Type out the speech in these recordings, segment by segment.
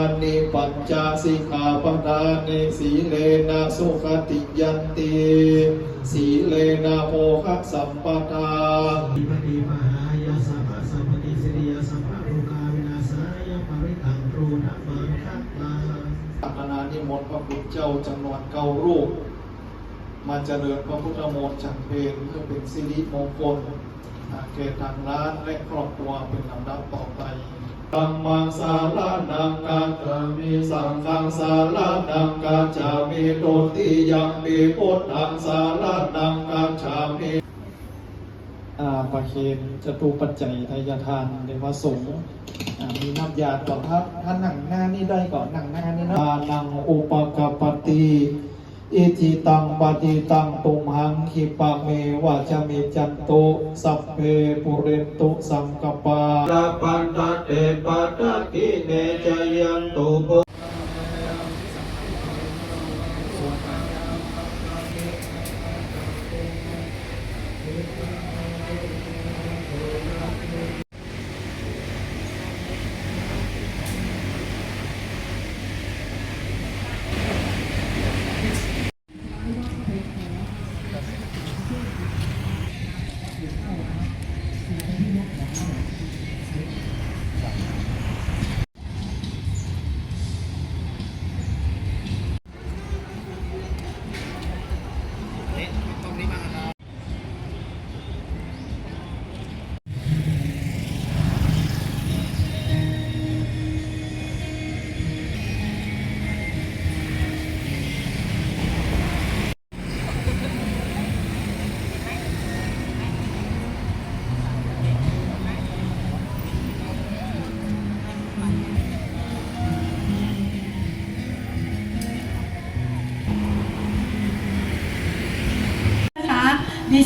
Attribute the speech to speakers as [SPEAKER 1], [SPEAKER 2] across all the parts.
[SPEAKER 1] านิปั
[SPEAKER 2] ญจสิกขาปทานิสีเลนะสุขติยันติสีเลนะโมฆะสัมปทา
[SPEAKER 1] ปฏิปหายาสัพพะสัพพติสิริยาสัพพะโลกาวินาศายาปริตังรูณะมังคัตตา
[SPEAKER 2] คณะนิมนต์พระพุทธเจ้าจำนวนเก้ารูป มาเจริญพระพุทธมนต์ฉันเพลเพื่อเป็นสิริมงคลแก่ทางร้านและครอบครัวเป็นลำดับต่อไปธัมมังสารานังกาจามิสังฆังสารานังกาจามิโตติยังปิพุทธังสารานังกาจามิอาประเคนจตุปัจจัยทายทานในพระสงฆ์อ่ามีน้ำยาก่อนครับท่านหนังหน้านี่ได้ก่อนหนังหน้านี่นะอานังอุปกปปติ อิจิตังปฏิตังตุมหังคิปะเมวะจะมิจันโตสัพเพปุเรนตุสังกปา
[SPEAKER 1] ลาปันตะเตปัตตะกิเนจยันตุ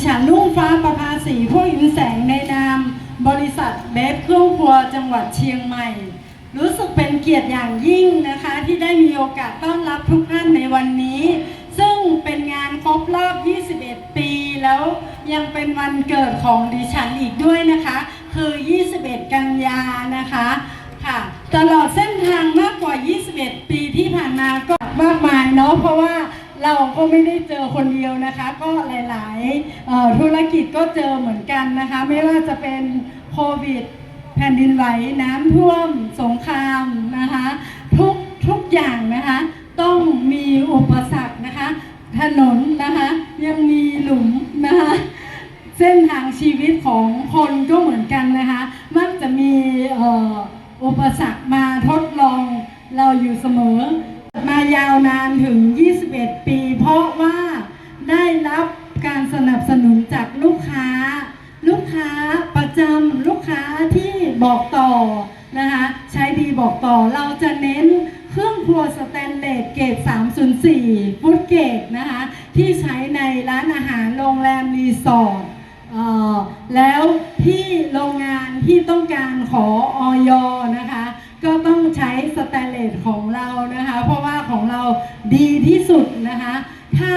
[SPEAKER 3] ฉันลุ่งฟ้าประภาสีผู้อินแสงในนาม บริษัทเบฟเครื่องครัวจังหวัดเชียงใหม่ รู้สึกเป็นเกียรติอย่างยิ่งนะคะ ที่ได้มีโอกาสต้อนรับทุกท่านในวันนี้ ซึ่งเป็นงานครบรอบ 21 ปี แล้วยังเป็นวันเกิดของดิฉันอีกด้วยนะคะ คือ 21 กันยานะคะค่ะ ตลอดเส้นทางมากกว่า 21 ปีที่ผ่านมาก็มากมายเนาะเพราะว่า เราก็ไม่ได้เจอคนเดียวนะคะ ก็หลายๆธุรกิจก็เจอเหมือนกันนะคะ ไม่ว่าจะเป็นโควิด แผ่นดินไหวน้ำท่วม สงครามนะคะ ทุกทุกอย่างนะคะ ต้องมีอุปสรรคนะคะ ถนนนะคะยังมีหลุมนะคะเส้นทางชีวิตของคนก็เหมือนกันนะคะ มักจะมีอุปสรรคมาทดลองเราอยู่เสมอ มายาวนานถึง 21 ปี เพราะว่าได้รับการสนับสนุนจากลูกค้า ลูกค้าประจำลูกค้าที่บอกต่อนะคะใช้ดีบอกต่อเราจะเน้นเครื่องครัวสแตนเลสเกรด304ฟุตเกรดนะคะที่ใช้ในร้านอาหารโรงแรมรีสอร์ทแล้วที่โรงงานที่ต้องการขอออยนะคะ ก็ต้องใช้สแตนเลสของเรานะคะ เพราะว่าของเราดีที่สุดนะคะ ถ้า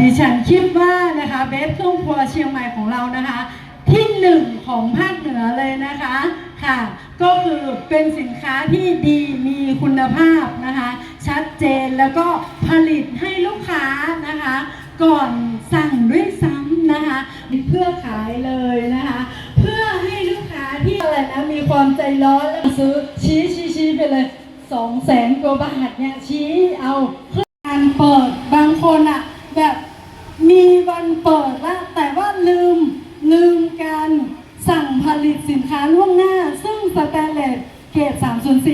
[SPEAKER 3] ดิฉันคิดว่านะคะเบสตุ้งครัวเชียงใหม่ของเรานะคะ ที่หนึ่งของภาคเหนือเลยนะคะค่ะ ก็คือเป็นสินค้าที่ดีมีคุณภาพนะคะ ชัดเจนแล้วก็ผลิตให้ลูกค้านะคะ ก่อนสั่งด้วยซ้ำนะคะเพื่อขายเลยนะคะ เพื่อให้ลูกค้าที่อะไรนะมีความใจร้อนแล้วซื้อชี้ชี้ชี้ไปเลยสองแสนกว่าบาทเนี่ยชี้เอาเพื่อการเปิดบางคนอะแบบมีวันเปิดล้วแต่ว่าลืมลืมการสั่งผลิตสินค้าล่วงหน้า ซึ่งสแตนเลสเกรด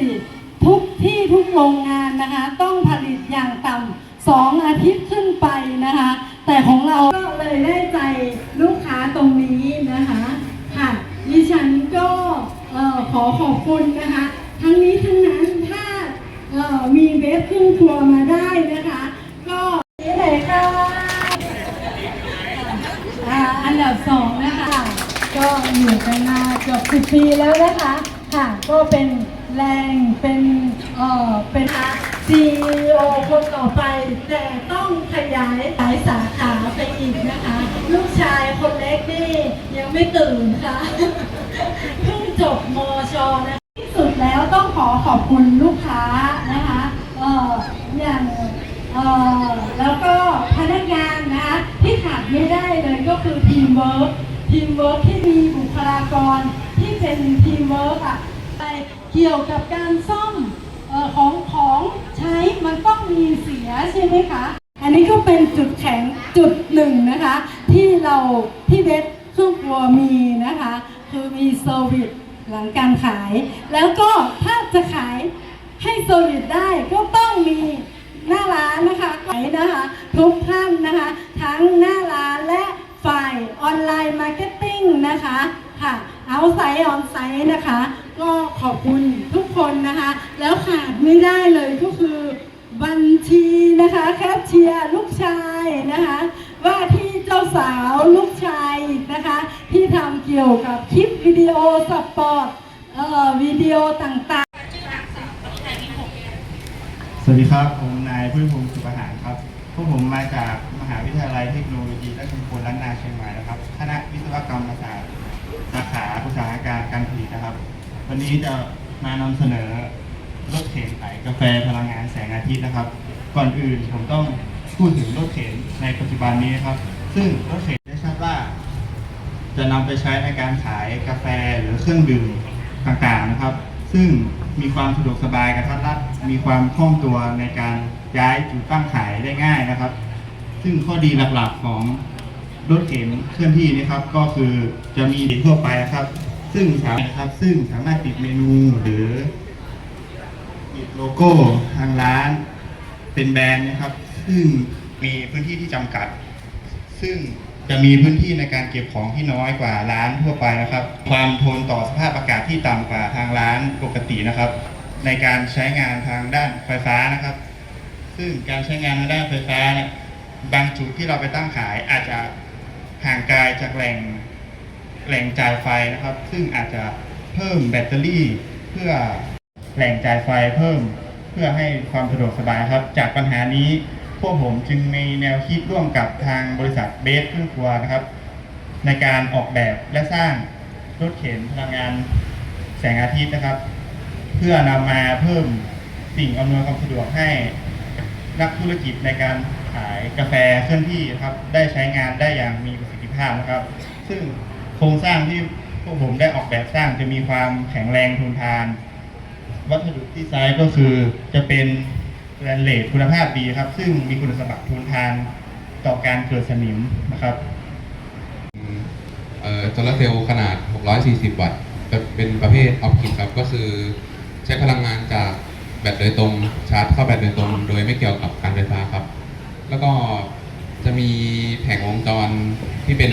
[SPEAKER 3] 304 ทุกที่ทุกโรงงานนะคะ ต้องผลิตอย่างต่ำสองอาทิตย์ขึ้นไปนะคะ แต่ของเราก็เลยได้ใจลูกค้าตรงนี้นะคะ ดิฉันก็ขอขอบคุณนะคะ ทั้งนี้ทั้งนั้นถ้ามีเบสขึ้นครัวมาได้นะคะ ก็นี่เลยค่ะอันดับสองนะคะ ก็อยู่กันมาเกือบสิบปีแล้วนะคะค่ะก็เป็นแรงเป็นเอ่อเป็น CEO คนต่อไป แต่ต้องขยายสายสาขาไปอีกนะคะ ลูกชายคนเล็กนี่ยังไม่ตื่นค่ะเพิ่งจบมชนะที่สุดแล้วต้องขอขอบคุณลูกค้านะคะเอ่ออย่างเอ่อแล้วก็พนักงานนะคะที่ขาดไม่ได้เลยก็คือทีมเวิร์กทีมเวิร์กที่มีบุคลากรที่เป็นทีมเวิร์กอะไปเกี่ยวกับการซ่อมออของของใช้มันต้องมีเสียใช่ไหมคะ อันนี้ก็เป็นจุดแข็งจุดหนึ่งนะคะ ที่เราที่เบสเครื่องครัวมีนะคะ คือมีเซอร์วิสหลังการขาย แล้วก็ถ้าจะขายให้เซอร์วิสได้ก็ต้องมีหน้าร้านนะคะขายนะคะทุกท่านนะคะ ทั้งหน้าร้านและฝ่ายออนไลน์มาร์เก็ตติ้งนะคะค่ะเอาไซต์ออนไซต์นะคะ ก็ขอบคุณทุกคนนะคะ แล้วขาดไม่ได้เลยก็คือบัญชีนะคะ แคชเชียร์ลูกชายนะคะ ว่าที่เจ้าสาวลูกชายนะคะ ที่ทำเกี่ยวกับคลิปวิดีโอสปอร์ตเอ่อวิดีโอต่างๆ
[SPEAKER 4] สวัสดีครับผมนายพุทธพงศ์สุประหารครับพวกผมมาจากมหาวิทยาลัยเทคโนโลยีและชุมพลล้านนาเชียงใหม่นะครับคณะวิศวกรรมศาสตร์สาขาอุตสาหการการผลิตนะครับ วันนี้จะมานำเสนอรถเข็นขายกาแฟพลังงานแสงอาทิตย์นะครับ ก่อนอื่นผมต้อง พูดถึงรถเข็นในปัจจุบันนี้ครับ ซึ่งรถเข็นได้ทราบว่า จะนำไปใช้ในการขายกาแฟหรือเครื่องดื่มต่างๆนะครับ ซึ่งมีความสะดวกสบายกระทัดรัดมีความคล่องตัวในการย้ายจุดตั้งขายได้ง่ายนะครับ ซึ่งข้อดีหลักๆของรถเข็นเคลื่อนที่นะครับ ก็คือจะมีทั่วไปครับ ซึ่งสามารถนะครับ ซึ่งสามารถติดเมนูหรือติดโลโก้ทางร้าน เป็นแบรนด์นะครับ ซึ่งมีพื้นที่ที่จำกัด ซึ่งจะมีพื้นที่ในการเก็บของที่น้อยกว่าร้านทั่วไปนะครับ ความทนต่อสภาพอากาศที่ต่ำกว่าทางร้านปกตินะครับ ในการใช้งานทางด้านไฟฟ้านะครับ ซึ่งการใช้งานทางด้านไฟฟ้า บางจุดที่เราไปตั้งขายอาจจะห่างไกลจากแหล่งแหล่งจ่ายไฟนะครับ ซึ่งอาจจะเพิ่มแบตเตอรี่ เพื่อแหล่งจ่ายไฟเพิ่ม เพื่อให้ความสะดวกสบายครับ จากปัญหานี้ พวกผมจึงมีแนวคิดร่วมกับทางบริษัทเบสเครื่องครัวนะครับ ในการออกแบบและสร้างรถเข็นพลังงานแสงอาทิตย์นะครับ เพื่อนำมาเพิ่มสิ่งอำนวยความสะดวกให้นักธุรกิจในการขายกาแฟเคลื่อนที่นะครับ ได้ใช้งานได้อย่างมีประสิทธิภาพนะครับ ซึ่งโครงสร้างที่พวกผมได้ออกแบบสร้างจะมีความแข็งแรงทนทาน วัสดุที่ใช้ก็คือจะเป็น แกรนเลตคุณภาพดีครับ ซึ่งมีคุณสมบัติทนทานต่อการเกิดสนิมนะครับ
[SPEAKER 5] เอ่อโซลาเซลล์ขนาด 640 วัตต์เป็นประเภทออฟกิดครับ ก็คือใช้พลังงานจากแบตโดยตรงชาร์จเข้าแบตโดยตรง โดยไม่เกี่ยวกับการไฟฟ้าครับ แล้วก็จะมีแผงวงจรที่เป็น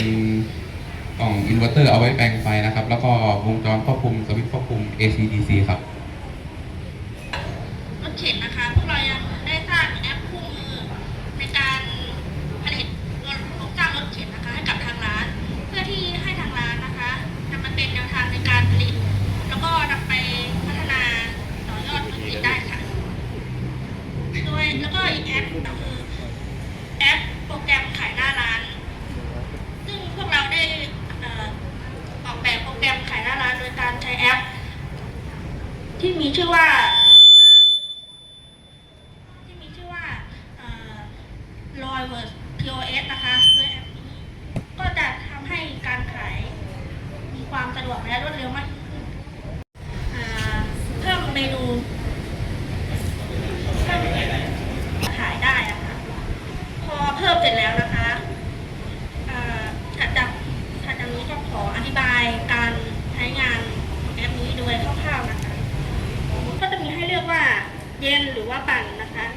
[SPEAKER 5] กล่องอินเวอร์เตอร์เอาไว้แปลงไฟนะครับ แล้วก็วงจรควบคุมสวิตช์ควบคุม AC DC ครับ
[SPEAKER 6] รถเข็นนะคะ พวกเรายังได้สร้างแอปคู่มือในการผลิตรถลูกจ้างรถเข็นนะคะ ให้กับทางร้าน เพื่อที่ให้ทางร้านนะคะนำมาเป็นแนวทางในการผลิต แล้วก็นำไปพัฒนาต่อยอดธุรกิจได้ค่ะ โดยแล้วก็อีกแอปก็คือแอปโปรแกรมขายหน้าร้าน ซึ่งพวกเราได้เอ่อออกแบบโปรแกรมขายหน้าร้านโดยการใช้แอป ที่มีชื่อว่า ที่มีชื่อว่าลอยเวิร์ส POS นะคะโดยแอปนี้ก็จะทำให้การขายมีความสะดวกและรวดเร็วมากยิ่งขึ้นอ่าเพิ่มเมนูเพิ่มขายได้อะค่ะ พอเพิ่มเสร็จแล้วนะคะอ่าถัดจากถัดจากนี้ก็ขออธิบายการใช้งาน เย็นหรือว่าปั่นนะคะ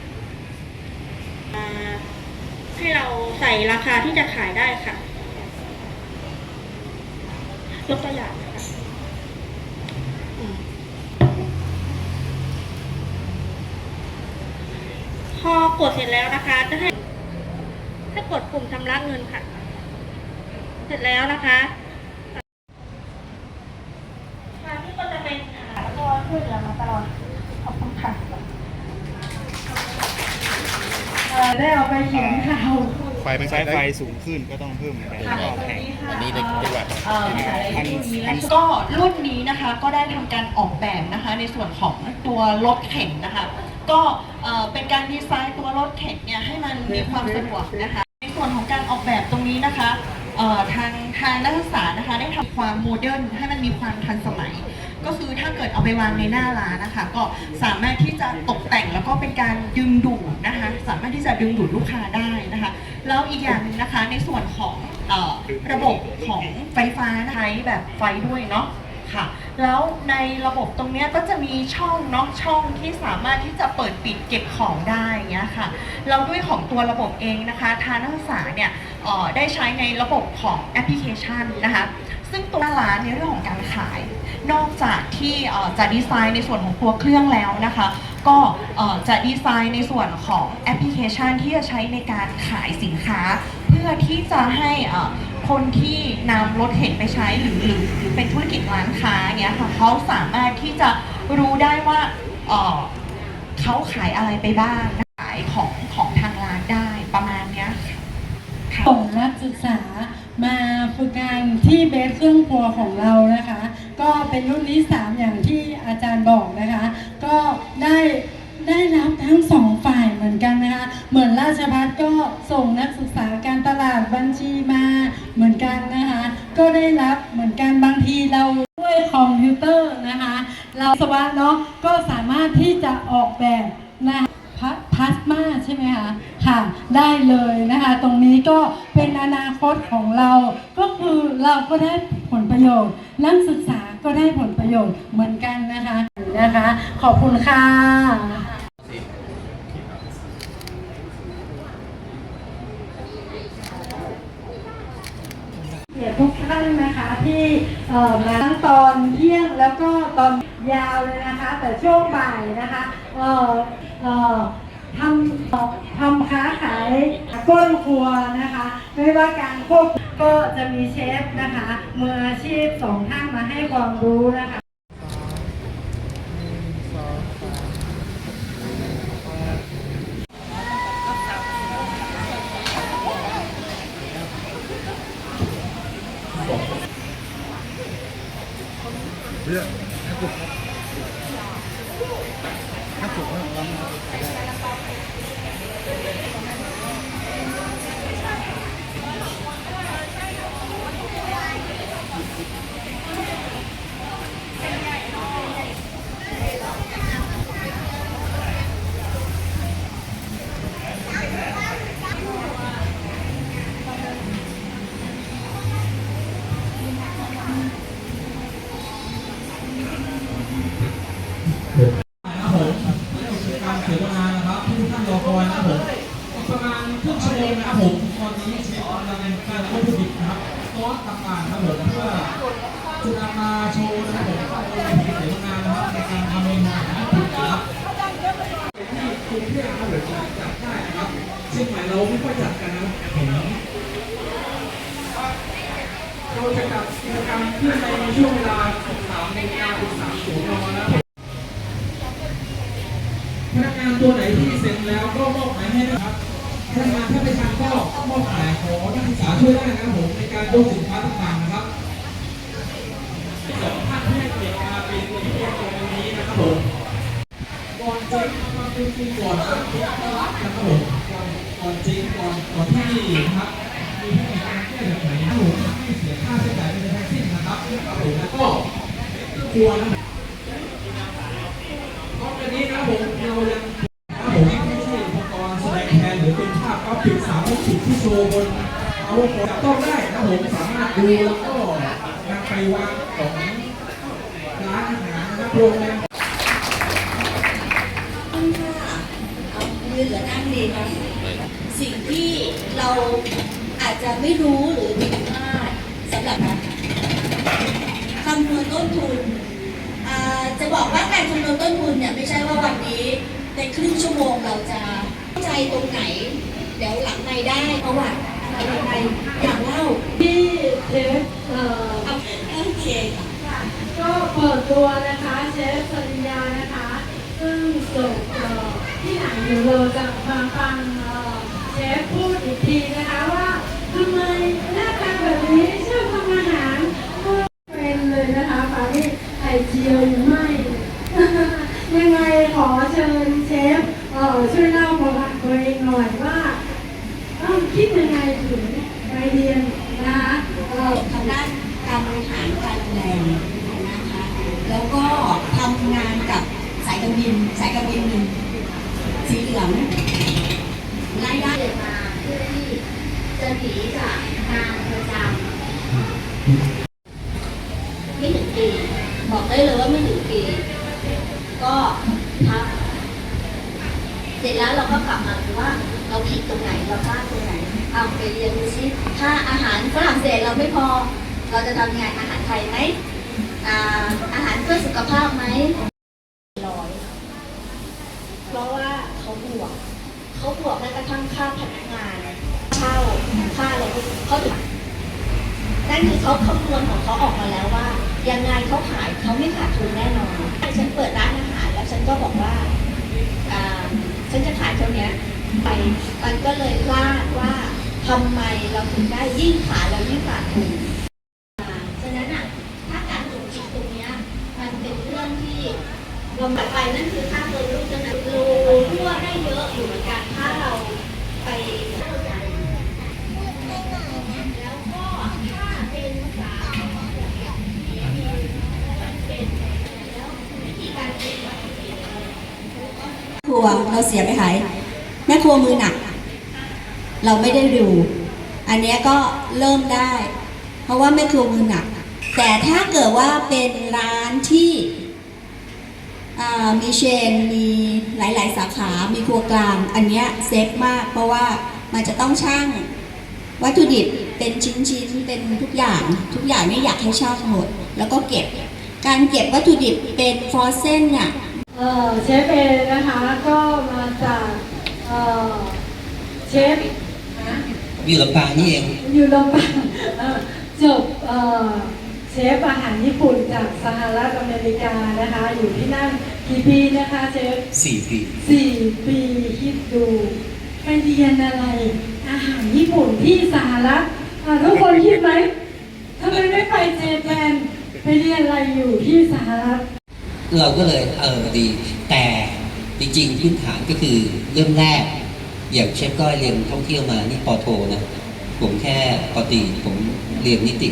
[SPEAKER 6] ให้เราใส่ราคาที่จะขายได้ค่ะ ยกตัวอย่างนะคะพอกดเสร็จแล้วนะคะ จะให้ให้กดปุ่มชำระเงินค่ะ เสร็จแล้วนะคะทางที่ก็จะเป็นอ่าตัวช่วยเหลือมาตลอด ขอบคุณค่ะ
[SPEAKER 3] เอ่อได้เอาไปเขียนข่าว
[SPEAKER 4] ไฟมันใช้ไฟสูงขึ้นก็ต้องเพิ่มเหมือนกันก็แข่ง
[SPEAKER 7] อันนี้ได้ได้ว่า
[SPEAKER 8] เอ่อรุ่นนี้นะคะก็รุ่นนี้นะคะก็ได้ทำการออกแบบนะคะในส่วนของตัวรถเข็นนะคะ ก็เอ่อเป็นการดีไซน์ตัวรถเข็นเนี่ยให้มันมีความสะดวกนะคะ ในส่วนของการออกแบบตรงนี้นะคะเอ่อทางทางนักศึกษานะคะได้ทำความโมเดิร์นให้มันมีความทันสมัย ก็คือถ้าเกิดเอาไปวางในหน้าร้านนะคะ ก็สามารถที่จะตกแต่งแล้วก็เป็นการดึงดูดนะคะ สามารถที่จะดึงดูดลูกค้าได้นะคะ แล้วอีกอย่างหนึ่งนะคะในส่วนของเออระบบของไฟฟ้าใช้แบบไฟด้วยเนาะค่ะ แล้วในระบบตรงเนี้ยก็จะมีช่องเนาะช่องที่สามารถที่จะเปิดปิดเก็บของได้อย่างเงี้ยค่ะแล้วด้วยของตัวระบบเองนะคะทางนักศึกษาเนี่ยเอ่อได้ใช้ในระบบของแอปพลิเคชันนะคะ ซึ่งตัวร้านในเรื่องของการขาย นอกจากที่จะดีไซน์ในส่วนของตัวเครื่องแล้วนะคะ ก็จะดีไซน์ในส่วนของแอปพลิเคชันที่จะใช้ในการขายสินค้า เพื่อที่จะให้คนที่นำรถเข็นไปใช้หรือหรือหรือเป็นธุรกิจร้านค้าเนี้ยค่ะเขาสามารถที่จะรู้ได้ว่าเขาขายอะไรไปบ้างขายของของทางร้านได้ประมาณเนี้ยค่ะค่ะ
[SPEAKER 3] ส่งนักศึกษามาฝึกงานที่เบสเครื่องครัวของเรานะคะ ก็เป็นรุ่นที่3อย่างที่อาจารย์บอกนะคะ ก็ได้ได้รับทั้งสองฝ่ายเหมือนกันนะคะ เหมือนราชพัฒก็ส่งนักศึกษาการตลาดบัญชีมาเหมือนกันนะคะ ก็ได้รับเหมือนกันบางทีเราด้วยคอมพิวเตอร์นะคะ เราสวะเนาะก็สามารถที่จะออกแบบนะคะ พัสพลาสมาใช่ไหมคะค่ะ ได้เลยนะคะ ตรงนี้ก็เป็นอนาคตของเรา ก็คือเราก็ได้ผลประโยชน์นักศึกษาก็ได้ผลประโยชน์เหมือนกันนะคะนะคะ ขอบคุณค่ะเกียรติทุกท่านนะคะที่มาทั้งตอนเที่ยงแล้วก็ตอนยาวเลยนะคะ แต่ช่วงบ่ายนะคะเอ่อเอ่อ ทำเอ่อทำค้าขายก้นครัวนะคะ ไม่ว่าการควบก็จะมีเชฟนะคะมืออาชีพส
[SPEAKER 9] องท่านมาให้ความรู้นะคะ ก่อนจริงก่อนก่อนที่นะครับมีเทคนิคการแก้แบบไหนนะครับผมไม่เสียค่าใช้จ่ายเป็นทั้งสิ้นนะครับนะครับผมแล้วก็ครัวนะครับนอกจากนี้นะครับผมเรายังนะครับผมไม่ใช่อุปกรณ์แสดงแทนหรือเป็นภาพกราฟิกสามมิติที่โชว์บนเอาจับต้องได้นะครับผมสามารถดูแล้วก็นำไปวางของร้านอาหารนะครับโรงแรม
[SPEAKER 7] ยืนหรือนั่งดีคะสิ่งที่เราอาจจะไม่รู้หรือผิดพลาดสำหรับคำนวณต้นทุนจะบอกว่าการคำนวณต้นทุนเนี่ยไม่ใช่ว่าวันนี้ในครึ่งชั่วโมงเราจะเข้าใจตรงไหน เดี๋ยวหลังในได้ประวัติอะไรยังไงอยากเล่า
[SPEAKER 3] ที่เชฟเอ่อ
[SPEAKER 7] เอาโอเค
[SPEAKER 3] ก็เปิดตัวนะคะเชฟสริญญานะคะ ซึ่งจบเอ่อที่ไหน เราจะมาฟังเชฟพูดอีกทีนะคะว่าทำไมหน้าตาแบบนี้ชอบทำอาหารเป็นเลยนะคะปานี่ไข่เจียวหรือไม่ ยังไงขอเชิญเชฟเอ่อช่วยเล่าประวัติตัวเองหน่อยว่าต้องคิดยังไงถึงไปเรียนนะคะเอ่อ
[SPEAKER 7] ทางด้านการบริหารการดูแลนะคะ แล้วก็ทำงานกับสายการบิน สายการบินหนึ่งสีเหลืองรายได้เลยมาเพื่อที่จะหนีจากงานประจำไม่ถึงปี บอกได้เลยว่าไม่ถึงปี ก็พักเสร็จแล้วเราก็กลับมาดูว่าเราผิดตรงไหนเราพลาดตรงไหน เอาไปเรียนดูซิถ้าอาหารฝรั่งเศสเราไม่พอ เราจะทำยังไงอาหารไทยไหมอาอาหารเพื่อสุขภาพไหมร้อยเพราะว่าเขาบวกเขาบวกแม้กระทั่งค่าพนักงานเช่าค่าอะไรเขาถึงนั่นคือเขาคำนวณของเขาออกมาแล้วว่า ยังไงเขาขายเขาไม่ขาดทุนแน่นอนฉันเปิดร้านอาหารแล้วฉันก็บอกว่าฉันจะขายเท่าเนี้ยไปมันก็เลยลาดว่าทำไมเราถึงได้ยิ่งขายเรายิ่งขาดทุนอ่าฉะนั้นอะ ถ้าการจุกจิกตรงเนี้ยมันเป็นเรื่องที่ เราหมายไปนั่นคือค่าเงินลูกจะนั้นรูรั่วได้เยอะอยู่เหมือนกันถ้าเราไปเข้าใจแล้วก็ถ้าเป็นภาษามันเป็นแล้ววิธีการเก็บวัตถุดิบครัวเราเสียไปขายแม่ครัวมือหนัก เราไม่ได้ดู อันนี้ก็เริ่มได้ เพราะว่าแม่ครัวมือหนัก แต่ถ้าเกิดว่าเป็นร้านที่ มีเชนมีหลาย ๆ สาขา มีครัวกลาง อันเนี้ยเซฟมาก เพราะว่ามันจะต้องช่างวัตถุดิบเป็นชิ้น ๆ เป็นทุกอย่าง ทุกอย่างเนี่ยอยากให้ช่างหมด แล้วก็เก็บ การเก็บวัตถุดิบเป็นฟรอเซนเนี่ย
[SPEAKER 3] เอ่อเชฟเอนะคะก็มาจากเอ่อเชฟนะ
[SPEAKER 10] อยู่ลำปางนี่เอง
[SPEAKER 3] อยู่ลำปางเอ่อจบเอ่อเชฟอาหารญี่ปุ่นจากสหรัฐอเมริกานะคะ อยู่ที่นั่นกี่ปีนะคะเชฟ
[SPEAKER 10] 4ปี
[SPEAKER 3] สี่ปีคิดดูไปเรียนอะไร อาหารญี่ปุ่นที่สหรัฐอะทุกคนคิดไหมทำไมไม่ไปเจแปนไปเรียนอะไรอยู่ที่สหรัฐ
[SPEAKER 10] เราก็เลยเออดี แต่จริงๆพื้นฐานก็คือเริ่มแรก อย่างเชฟก้อยเรียนท่องเที่ยวมานี่ปอโทนะ ผมแค่ปอตรีผมเรียนนิติ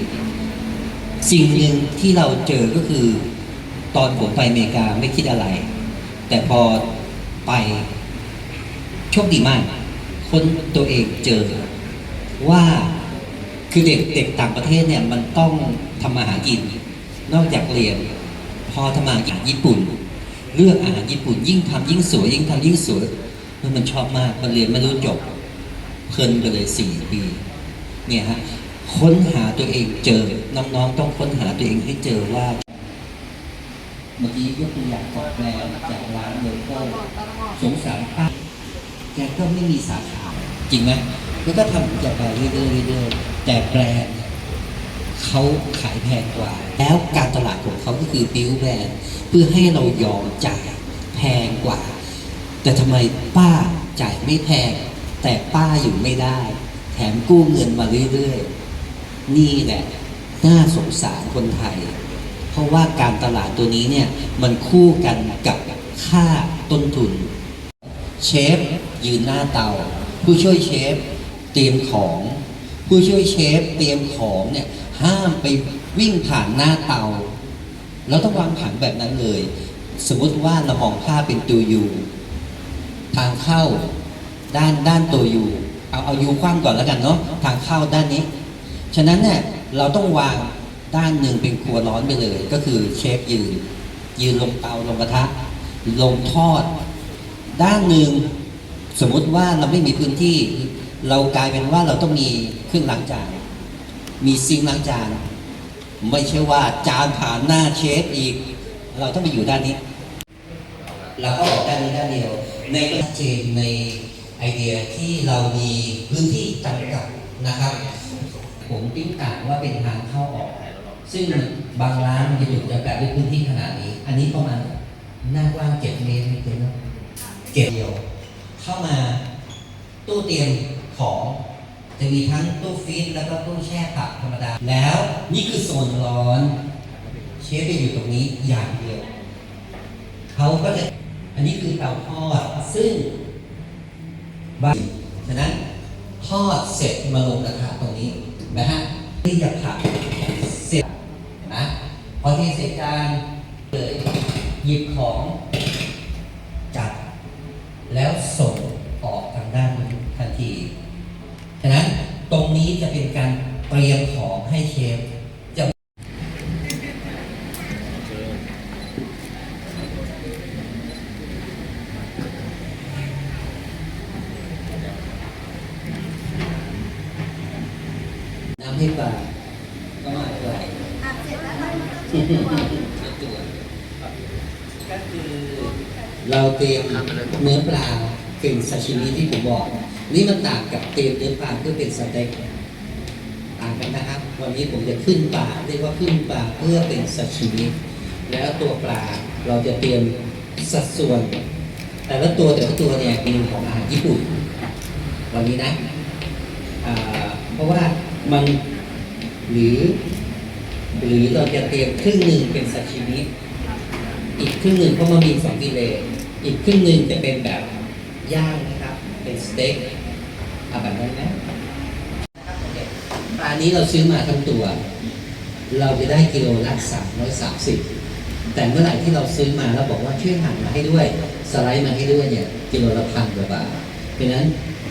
[SPEAKER 10] สิ่งหนึ่งที่เราเจอก็คือ ตอนผมไปอเมริกาไม่คิดอะไร แต่พอไปโชคดีมาก คนตัวเองเจอว่าคือเด็กเด็กต่างประเทศเนี่ยมันต้องทำมาหากิน นอกจากเรียน พอทำมาหากินญี่ปุ่น เลือกอาหารญี่ปุ่น ยิ่งทำยิ่งสวยยิ่งทำยิ่งสวยมันมันชอบมากมันเรียนไม่รู้จบเพลินไปเลยสี่ปีเนี่ยฮะ ค้นหาตัวเองเจอ น้องๆต้องค้นหาตัวเองให้เจอว่า เมื่อกี้ยกตัวอย่างจากแบรนด์จากร้านโลโก้สงสารป้าแกก็ไม่มีสาขาจริงไหมแล้วก็ทำจากไปเรื่อยๆเรื่อยๆแต่แบรนด์เขาขายแพงกว่า แล้วการตลาดของเขาก็คือบิวแบรนด์เพื่อให้เรายอมจ่ายแพงกว่า แต่ทำไมป้าจ่ายไม่แพง แต่ป้าอยู่ไม่ได้ แถมกู้เงินมาเรื่อยๆ นี่แหละน่าสงสารคนไทย เพราะว่าการตลาดตัวนี้เนี่ยมันคู่กันกับค่าต้นทุน เชฟยืนหน้าเตา ผู้ช่วยเชฟเตรียมของ ผู้ช่วยเชฟเตรียมของเนี่ยห้ามไปวิ่งผ่านหน้าเตา เราต้องวางผังแบบนั้นเลย สมมติว่าเรามองภาพเป็นตัวยูทางเข้าด้านด้านตัวยูเอาเอายูคว่ำก่อนแล้วกันเนาะทางเข้าด้านนี้ ฉะนั้นเนี่ยเราต้องวางด้านหนึ่งเป็นครัวร้อนไปเลย ก็คือเชฟยืน ยืนลงเตาลงกระทะ ลงทอด ด้านหนึ่งสมมุติว่าเราไม่มีพื้นที่ เรากลายเป็นว่าเราต้องมีเครื่องล้างจานมีซิงล้างจานไม่ใช่ว่าจานผ่านหน้าเชฟอีก เราต้องไปอยู่ด้านนี้เราก็บอกด้านนี้ด้านเดียว ในชัดเจนในไอเดียที่เรามีพื้นที่จำกัดนะครับ ผมติ้งต่างว่าเป็นทางเข้าออก ซึ่งบางร้านมันจะถูกจำกัดด้วยพื้นที่ขนาดนี้ อันนี้ประมาณหน้ากว้างเจ็ดเมตรไม่เกินเจ็ดเดียว เข้ามาตู้เตรียมของจะมีทั้งตู้ฟรีซแล้วก็ตู้แช่ผักธรรมดา แล้วนี่คือโซนร้อน เชฟจะอยู่ตรงนี้อย่างเดียวเขาก็จะอันนี้คือเตาทอดซึ่งบางฉะนั้นทอดเสร็จมาลงกระทะตรงนี้ นะฮะที่จะผัดเสร็จนะพอที่เสร็จการเลยหยิบของจัดแล้วส่งออกทางด้านนี้ทันที ฉะนั้นตรงนี้จะเป็นการเตรียมของให้เชฟ จะ น้ำให้ปลาก็มาด้วยก็คือเราเตรียมเนื้อปลา เป็นซาชิมิที่ผมบอก นี่มันต่างกับเตรียมเนื้อปลาเพื่อเป็นสเต็กต่างกันนะครับ วันนี้ผมจะขึ้นปลาเรียกว่าขึ้นปลาเพื่อเป็นซาชิมิแล้วตัวปลาเราจะเตรียมสัดส่วน แต่ละตัวแต่ละตัวเนี่ยเป็นของอาหารญี่ปุ่น วันนี้นะเพราะว่ามันหรือ หรือเราจะเตรียมครึ่งหนึ่งเป็นซาชิมิอีกครึ่งหนึ่งเพราะมันมีสองฟิเลอีกครึ่งหนึ่งจะเป็นแบบ ย่างนะครับ เป็นสเต็กเอาแบบนั้นไหมปลานี้เราซื้อมาทั้งตัว เราจะได้กิโลละสามร้อยสามสิบแต่เมื่อไหร่ที่เราซื้อมาแล้วบอกว่าช่วยหั่นมาให้ด้วย สไลด์มาให้ด้วยเนี่ยกิโลละพันกว่าบาทเพราะฉะนั้น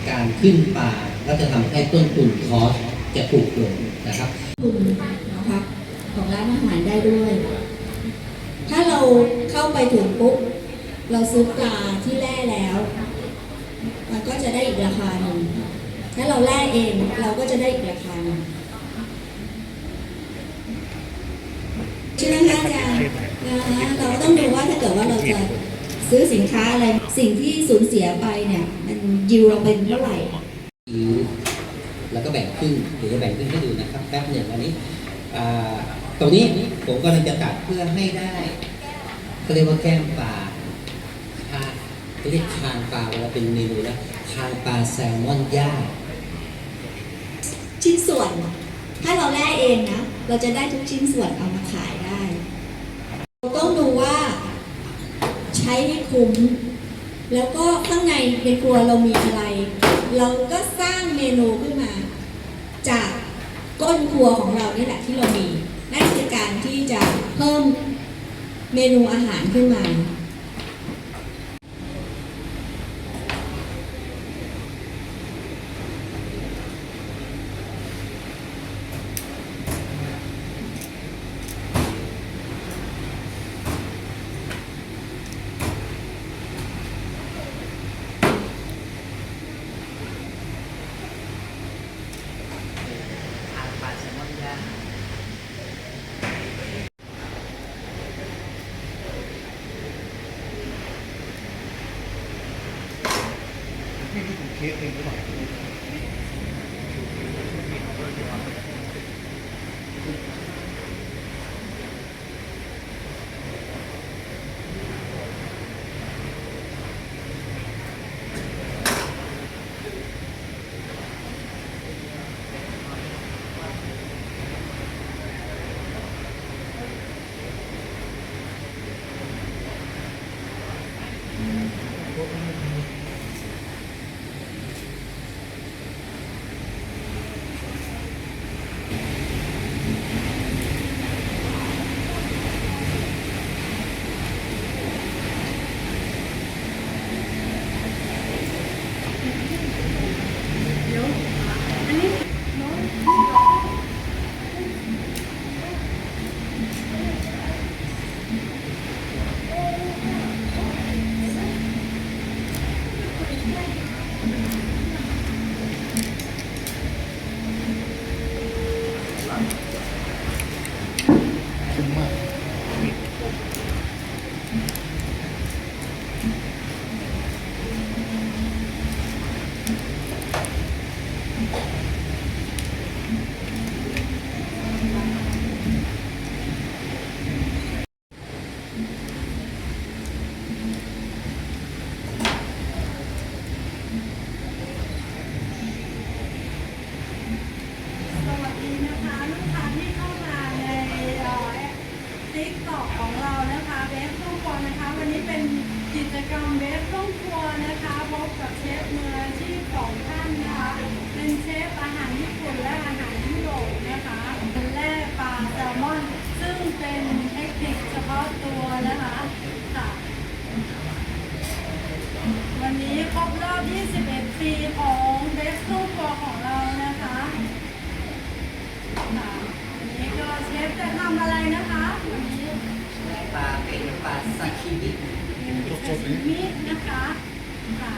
[SPEAKER 10] การขึ้นปลาก็จะทำให้ต้นทุนคอสจะถูกลงนะครับ
[SPEAKER 11] คุณนะคะของร้านอาหารได้ด้วย ถ้าเราเข้าไปถึงปุ๊บ เราซื้อปลาที่แล่แล้ว มันก็จะได้อีกราคาหนึ่งถ้าเราแล่เองเราก็จะได้อีกราคาหนึ่งใช่ไหมคะอาจารย์นะคะเราก็ต้องดูว่าถ้าเกิดว่าเราจะซื้อสินค้าอะไรสิ่งที่สูญเสียไปเนี่ยมันยิวเราเป็นเท่าไหร่
[SPEAKER 10] คิ้วแล้วก็แบ่งครึ่งเดี๋ยวจะแบ่งครึ่งให้ดูนะครับแป๊บหนึ่งอันนี้อ่าตรงนี้ผมกำลังจะตัดเพื่อให้ได้เขาเรียกว่าแก้มปลาคาง เรียกคางปลาเวลาเป็นเมนูแล้วคางปลาแซลมอนย่าง
[SPEAKER 11] ชิ้นส่วน ถ้าเราแล่เองนะ เราจะได้ทุกชิ้นส่วนเอามาขายได้เราต้องดูว่าใช้ให้คุ้ม แล้วก็ข้างในในครัวเรามีอะไร เราก็สร้างเมนูขึ้นมา จากก้นครัวของเรานี่แหละที่เรามี นั่นคือการที่จะเพิ่มเมนูอาหารขึ้นมา
[SPEAKER 10] Thì mới. มือ
[SPEAKER 3] อาชีพสองท่านนะคะเป็นเชฟอาหารญี่ปุ่นและอาหารยุโรปนะคะเป็นแร่ปลาแซลมอน ซึ่งเป็นเทคนิคเฉพาะตัวนะคะค่ะ วันนี้ครบรอบ 21 ปีของเบสครอบครัวของเรานะคะค่ะวันนี้ก็เชฟจะทำอะไรนะคะวันนี้
[SPEAKER 10] ปลาเป็นปลาซาชิมิ
[SPEAKER 3] เป็นซาชิมินะคะค่ะ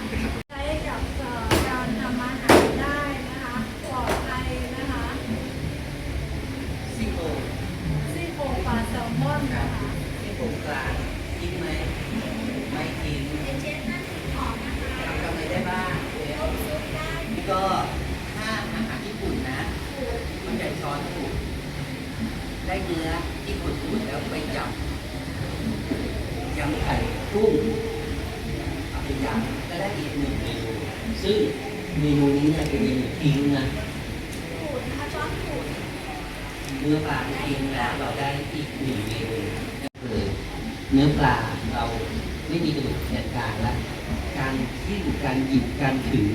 [SPEAKER 3] ใช้กับเอ่อการทำอาหารได้นะคะปลอดภัยนะคะ
[SPEAKER 10] ซี่โครง
[SPEAKER 3] ซี่โครงปลาแซลมอนนะคะ
[SPEAKER 10] ซี่โครงกลางทิ้งไหมไม่ทิ้งทำอะไรได้บ้างก็ถ้าอาหารญี่ปุ่นนะมันจะช้อนถูก ได้เนื้อที่ขูดๆแล้วไปจับยำไข่กุ้งเอาไปยำก็ได้อีกหนึ่งเมนูซึ่งเมนูนี้เนี่ยเป็นเมนูทิ้งนะเนื้อปลาทิ้งแล้วเราได้อีกหนึ่งเมนูคือเนื้อปลาเราไม่มีกระดูกแขนกลางแล้วการที่การหยิบการถือ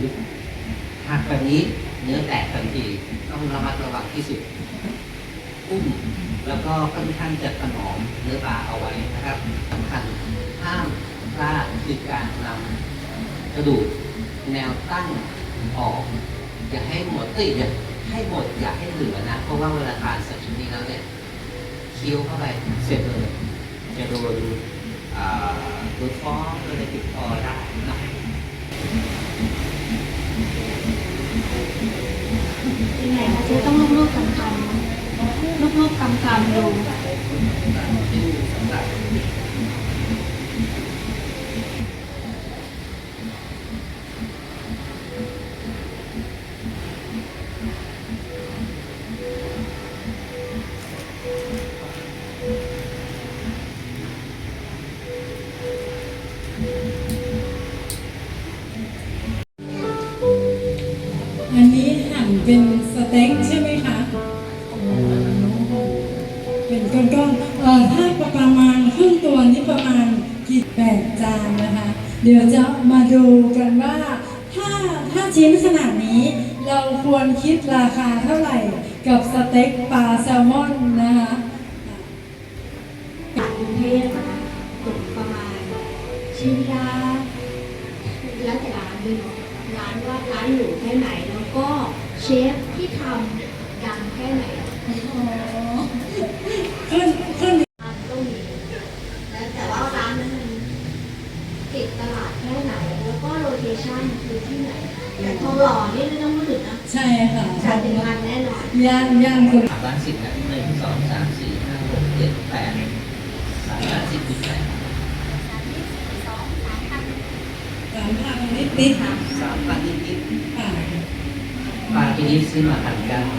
[SPEAKER 10] หักแบบนี้เนื้อแตกทันทีต้องระมัดระวังที่สุด อุ้มแล้วก็ค่อนข้างจะถนอมเนื้อปลาเอาไว้นะครับสำคัญห้ามพลาดคือการนำกระดูกแนวตั้งออก อย่าให้หมดเอ้ยอย่าให้หมดอย่าให้เหลือนะ เพราะว่าเวลาทานซาชิมิแล้วเนี่ยเคี้ยวเข้าไปเสร็จเลยจะโดนโดนฟ้องโดนอะไรติดคอได้นะ
[SPEAKER 7] ยังไงคะเจ๊ต้องลูบๆ ทำกำลูบๆดู
[SPEAKER 10] ร้า
[SPEAKER 3] นด้ว
[SPEAKER 7] ยเนาะร้านว่าร้านหรูแค่ไหน แล้วก็เชฟที่ทำดังแค่ไหน
[SPEAKER 3] ขึ้นขึ้น
[SPEAKER 7] ร้านก็มีแล้วแต่ว่าร้านนั้นติดตลาดแค่ไหน แล้วก็โลเคชั่นคือที่ไหนอย่างทองหล่อนี่ไม่ต้องพูดถึงนะ
[SPEAKER 3] ใช่ค่ะ
[SPEAKER 7] จัดเป็นงานแน่นอน
[SPEAKER 3] ย่านย่านคน
[SPEAKER 10] ร้านสิบนะหนึ่งสองสามสี่ห้าหกเจ็ดแปดสามล้านสิบสิบแปด
[SPEAKER 3] สามพันนิดนิดๆค่ะ
[SPEAKER 10] สา